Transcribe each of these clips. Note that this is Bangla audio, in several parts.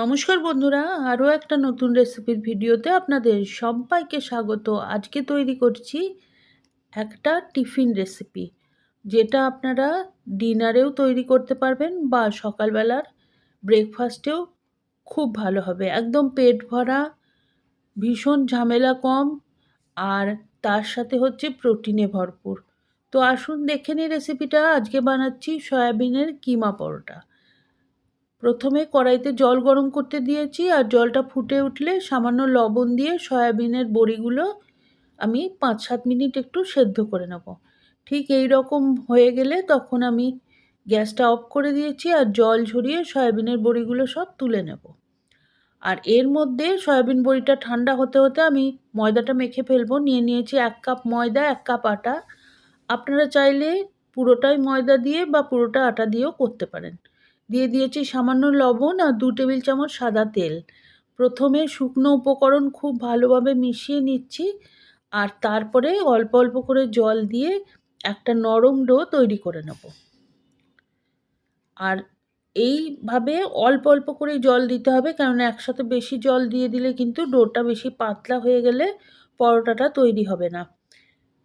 নমস্কার বন্ধুরা, আরও একটা নতুন রেসিপির ভিডিওতে আপনাদের সবাইকে স্বাগত। আজকে তৈরি করছি একটা টিফিন রেসিপি, যেটা আপনারা ডিনারেও তৈরি করতে পারবেন বা সকালবেলার ব্রেকফাস্টেও খুব ভালো হবে। একদম পেট ভরা, ভীষণ ঝামেলা কম, আর তার সাথে হচ্ছে প্রোটিনে ভরপুর। তো আসুন দেখে নিই রেসিপিটা। আজকে বানাচ্ছি সয়াবিনের কিমা পরোটা। প্রথমে কড়াইতে জল গরম করতে দিয়েছি আর জলটা ফুটে উঠলে সামান্য লবণ দিয়ে সয়াবিনের বড়িগুলো আমি পাঁচ সাত মিনিট একটু সেদ্ধ করে নেব। ঠিক এই রকম হয়ে গেলে তখন আমি গ্যাসটা অফ করে দিয়েছি আর জল ঝরিয়ে সয়াবিনের বড়িগুলো সব তুলে নেব। আর এর মধ্যে সয়াবিন বড়িটা ঠান্ডা হতে হতে আমি ময়দাটা মেখে ফেলব। নিয়ে নিয়েছি এক কাপ ময়দা, এক কাপ আটা। আপনারা চাইলে পুরোটাই ময়দা দিয়ে বা পুরোটা আটা দিয়েও করতে পারেন। দিয়ে দিয়েছি সামান্য লবণ আর দু টেবিল চামচ সাদা তেল। প্রথমে শুকনো উপকরণ খুব ভালোভাবে মিশিয়ে নিচ্ছি আর তারপরে অল্প অল্প করে জল দিয়ে একটা নরম ডো তৈরি করে নেব। আর এইভাবে অল্প অল্প করে জল দিতে হবে কেননা একসাথে বেশি জল দিয়ে দিলে কিন্তু ডোটা বেশি পাতলা হয়ে গেলে পরোটাটা তৈরি হবে না।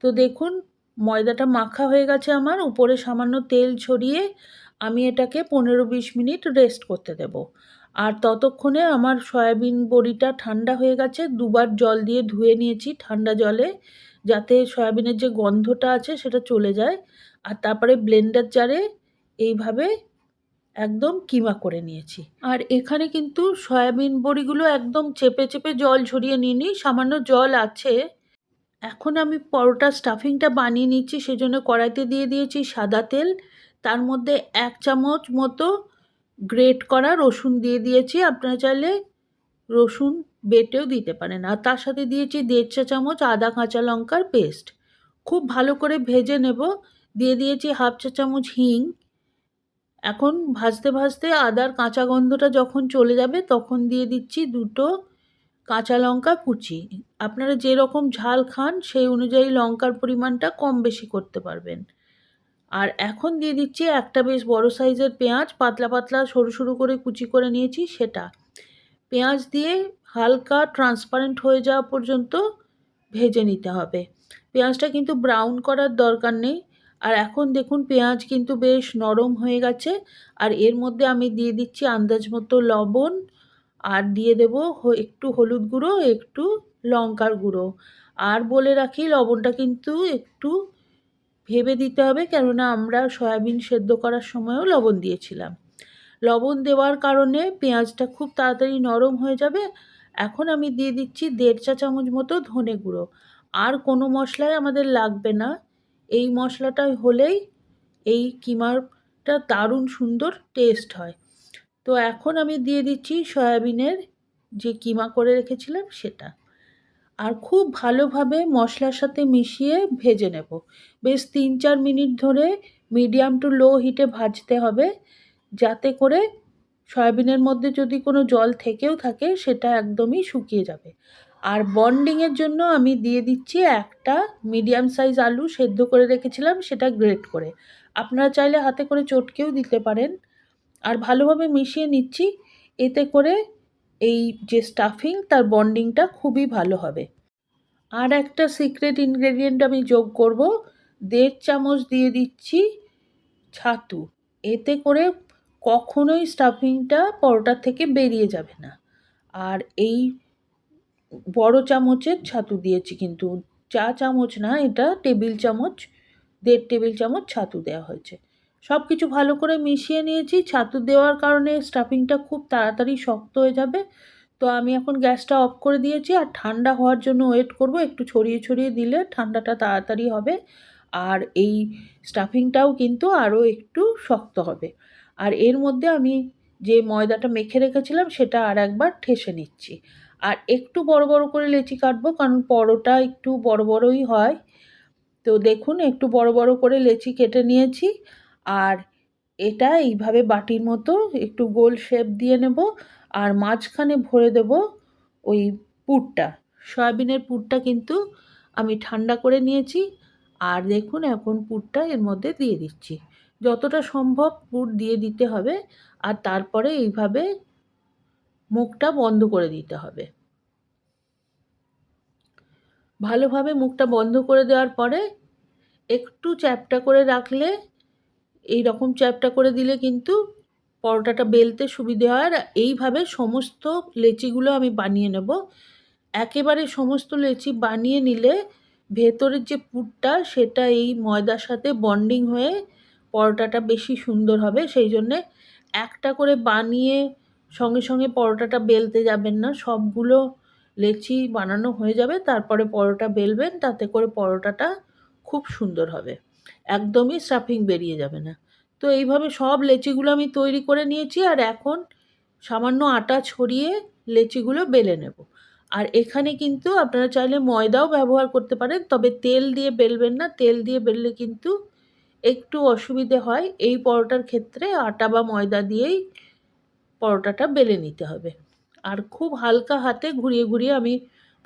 তো দেখুন ময়দাটা মাখা হয়ে গেছে আমার, উপরে সামান্য তেল ছড়িয়ে আমি এটাকে পনেরো বিশ মিনিট রেস্ট করতে দেব। আর ততক্ষণে আমার সয়াবিন বড়িটা ঠান্ডা হয়ে গেছে, দুবার জল দিয়ে ধুয়ে নিয়েছি ঠান্ডা জলে, যাতে সয়াবিনের যে গন্ধটা আছে সেটা চলে যায়। আর তারপরে ব্লেন্ডার জারে এইভাবে একদম কিমা করে নিয়েছি। আর এখানে কিন্তু সয়াবিন বড়িগুলো একদম চেপে চেপে জল ঝরিয়ে নিইনি, সামান্য জল আছে। এখন আমি পরোটা স্টাফিংটা বানিয়ে নিচ্ছি, সেজন্য কড়াইতে দিয়ে দিয়েছি সাদা তেল। তার মধ্যে এক চামচ মতো গ্রেট করা রসুন দিয়ে দিয়েছি। আপনারা চাইলে রসুন বেটেও দিতে পারেন। আর তার সাথে দিয়েছি দেড় চা চামচ আদা কাঁচা লঙ্কার পেস্ট। খুব ভালো করে ভেজে নেব। দিয়ে দিয়েছি হাফ চা চামচ হিং। এখন ভাজতে ভাজতে আদার কাঁচা গন্ধটা যখন চলে যাবে তখন দিয়ে দিচ্ছি দুটো কাঁচা লঙ্কা কুচি। আপনারা যেরকম ঝাল খান সেই অনুযায়ী লঙ্কার পরিমাণটা কম বেশি করতে পারবেন। আর এখন দিয়ে দিচ্ছি একটা বেশ বড় সাইজের পেঁয়াজ, পাতলা পাতলা সরু সরু করে কুচি করে নিয়েছি সেটা। পেঁয়াজ দিয়ে হালকা ট্রান্সপারেন্ট হয়ে যাওয়া পর্যন্ত ভেজে নিতে হবে। পেঁয়াজটা কিন্তু ব্রাউন করার দরকার নেই। আর এখন দেখুন পেঁয়াজ কিন্তু বেশ নরম হয়ে গেছে। আর এর মধ্যে আমি দিয়ে দিচ্ছি আন্দাজ মতো লবণ। আর দিয়ে দেব একটু হলুদ গুঁড়ো, একটু লঙ্কার গুঁড়ো। আর বলে রাখি লবণটা কিন্তু একটু ভেবে দিতে হবে কেননা আমরা সয়াবিন সেদ্ধ করার সময়ও লবণ দিয়েছিলাম। লবণ দেওয়ার কারণে পেঁয়াজটা খুব তাড়াতাড়ি নরম হয়ে যাবে। এখন আমি দিয়ে দিচ্ছি দেড় চা চামচ মতো ধনে গুঁড়ো। আর কোনো মশলাই আমাদের লাগবে না। এই মশলাটা হলেই এই কিমারটা দারুণ সুন্দর টেস্ট হয়। তো এখন আমি দিয়ে দিচ্ছি সয়াবিনের যে কিমা করে রেখেছিলাম সেটা। আর খুব ভালোভাবে মশলার সাথে মিশিয়ে ভেজে নেব। বেশ তিন চার মিনিট ধরে মিডিয়াম টু লো হিটে ভাজতে হবে। যাতে করে সয়াবিনের মধ্যে যদি কোনো জল থেকেও থাকে, সেটা একদমই শুকিয়ে যাবে। আর বন্ডিংয়ের জন্য আমি দিয়ে দিচ্ছি একটা মিডিয়াম সাইজ আলু সেদ্ধ করে রেখেছিলাম, সেটা গ্রেট করে। আপনারা চাইলে হাতে করে চটকেও দিতে পারেন। আর ভালোভাবে মিশিয়ে নিচ্ছি। এতে করে এই যে স্টাফিং তার বন্ডিংটা খুবই ভালো হবে। আর একটা সিক্রেট ইনগ্রেডিয়েন্ট আমি যোগ করব, দেড় চামচ দিয়ে দিচ্ছি ছাতু। এতে করে কখনোই স্টাফিংটা পরোটার থেকে বেরিয়ে যাবে না। আর এই বড় চামচের ছাতু দিয়েছি কিন্তু, চা চামচ না, এটা টেবিল চামচ, দেড় টেবিল চামচ ছাতু দেওয়া হয়েছে। সব কিছু ভালো করে মিশিয়ে নিয়েছি। ছাতু দেওয়ার কারণে স্টাফিংটা খুব তাড়াতাড়ি শক্ত হয়ে যাবে। তো আমি এখন গ্যাসটা অফ করে দিয়েছি আর ঠান্ডা হওয়ার জন্য ওয়েট করব। একটু ছড়িয়ে ছড়িয়ে দিলে ঠান্ডাটা তাড়াতাড়ি হবে আর এই স্টাফিংটাও কিন্তু আরও একটু শক্ত হবে। আর এর মধ্যে আমি যে ময়দাটা মেখে রেখেছিলাম সেটা আর একবার ঠেসে নিচ্ছি। আর একটু বড় বড় করে লেচি কাটবো কারণ পরোটা একটু বড় বড়ই হয়। তো দেখুন একটু বড় বড় করে লেচি কেটে নিয়েছি। আর এটা এইভাবে বাটির মতো একটু গোল শেপ দিয়ে নেব আর মাঝখানে ভরে দেব ওই পুরটা। সয়াবিনের পুরটা কিন্তু আমি ঠান্ডা করে নিয়েছি আর দেখুন এখন পুরটা এর মধ্যে দিয়ে দিচ্ছি। যতটা সম্ভব পুর দিয়ে দিতে হবে আর তারপরে এইভাবে মুখটা বন্ধ করে দিতে হবে। ভালোভাবে মুখটা বন্ধ করে দেওয়ার পরে একটু চ্যাপটা করে রাখলে এই রকম চ্যাপটা করে দিলে কিন্তু পরোটাটা বেলতে সুবিধে হয়। আর এইভাবে সমস্ত লেচিগুলো আমি বানিয়ে নেব। একেবারে সমস্ত লেচি বানিয়ে নিলে ভেতরের যে পুরটা, সেটা এই ময়দার সাথে বন্ডিং হয়ে পরোটাটা বেশি সুন্দর হবে। সেই জন্যে একটা করে বানিয়ে সঙ্গে সঙ্গে পরোটাটা বেলতে যাবেন না। সবগুলো লেচি বানানো হয়ে যাবে। তারপরে পরোটা বেলবেন, তাতে করে পরোটাটা খুব সুন্দর হবে। একদমই স্টাফিং বেরিয়ে যাবে না। তো এইভাবে সব লেচিগুলো আমি তৈরি করে নিয়েছি আর এখন সামান্য আটা ছড়িয়ে লেচিগুলো বেলে নেব। আর এখানে কিন্তু আপনারা চাইলে ময়দাও ব্যবহার করতে পারেন, তবে তেল দিয়ে বেলবেন না। তেল দিয়ে বেললে কিন্তু একটু অসুবিধে হয়। এই পরোটার ক্ষেত্রে আটা বা ময়দা দিয়েই পরোটাটা বেলে নিতে হবে। আর খুব হালকা হাতে ঘুরিয়ে ঘুরিয়ে আমি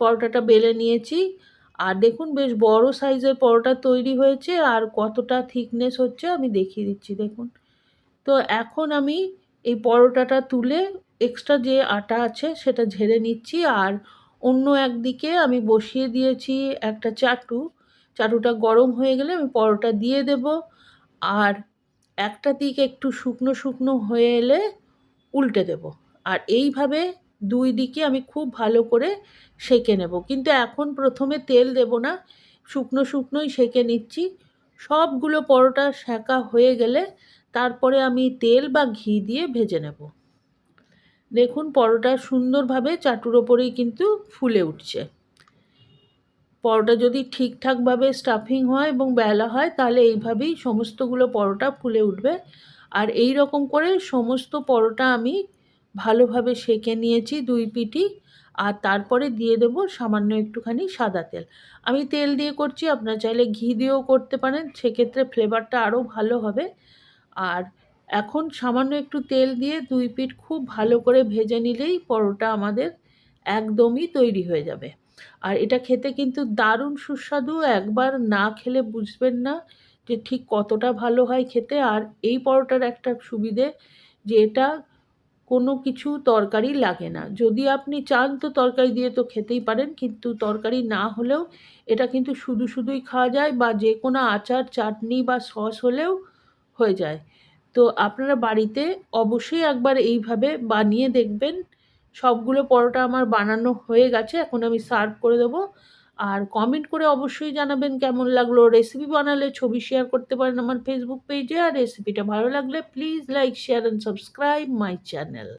পরোটাটা বেলে নিয়েছি। আর দেখুন, বেশ বড় সাইজের পরোটা তৈরি হয়েছে আর কতটা থিকনেস হচ্ছে আমি দেখিয়ে দিচ্ছি, দেখুন। তো এখন আমি এই পরোটাটা তুলে এক্সট্রা যে আটা আছে সেটা ঝেড়ে নিচ্ছি আর অন্য একদিকে আমি বসিয়ে দিয়েছি একটা চাটু। চাটুটা গরম হয়ে গেলে আমি পরোটা দিয়ে দেব আর একটা দিক একটু শুকনো শুকনো হয়ে এলে উল্টে দেব। আর এইভাবে দুই দিকে আমি খুব ভালো করে সেঁকে নেব। কিন্তু এখন প্রথমে তেল দেব না, শুকনো শুকনোই সেঁকে নিচ্ছি। সবগুলো পরোটা সেঁকা হয়ে গেলে তারপরে আমি তেল বা ঘি দিয়ে ভেজে নেব। দেখুন পরোটা সুন্দরভাবে চাটুর ওপরেই কিন্তু ফুলে উঠছে। পরোটা যদি ঠিকঠাকভাবে স্টাফিং হয় এবং বেলা হয়, তাহলে এইভাবেই সমস্তগুলো পরোটা ফুলে উঠবে। আর এই রকম করে সমস্ত পরোটা আমি ভালোভাবে সেঁকে নিয়েছি দুই পিটি আর তারপরে দিয়ে দেবো সামান্য একটুখানি সাদা তেল। আমি তেল দিয়ে করছি, আপনারা চাইলে ঘি দিয়েও করতে পারেন, সেক্ষেত্রে ফ্লেভারটা আরও ভালো হবে। আর এখন সামান্য একটু তেল দিয়ে দুই পিঠ খুব ভালো করে ভেজে নিলেই পরোটা আমাদের একদমই তৈরি হয়ে যাবে। আর এটা খেতে কিন্তু দারুণ সুস্বাদু, একবার না খেলে বুঝবেন না যে ঠিক কতটা ভালো হয় খেতে। আর এই পরোটার একটা সুবিধে যে এটা কোনো কিছু তরকারি লাগে না। যদি আপনি চান তো তরকারি দিয়ে তো খেতেই পারেন, কিন্তু তরকারি না হলেও এটা কিন্তু শুধু শুধুই খাওয়া যায় বা যে কোনো আচার, চাটনি বা সস হলেও হয়ে যায়। তো আপনারা বাড়িতে অবশ্যই একবার এইভাবে বানিয়ে দেখবেন। সবগুলো পরোটা আমার বানানো হয়ে গেছে, এখন আমি সার্ভ করে দেবো। আর কমেন্ট করে অবশ্যই জানাবেন কেমন লাগল। রেসিপি বানালে ছবি শেয়ার করতে পারেন আমার ফেসবুক পেজে আর রেসিপিটা ভালো লাগলে please like share and subscribe my channel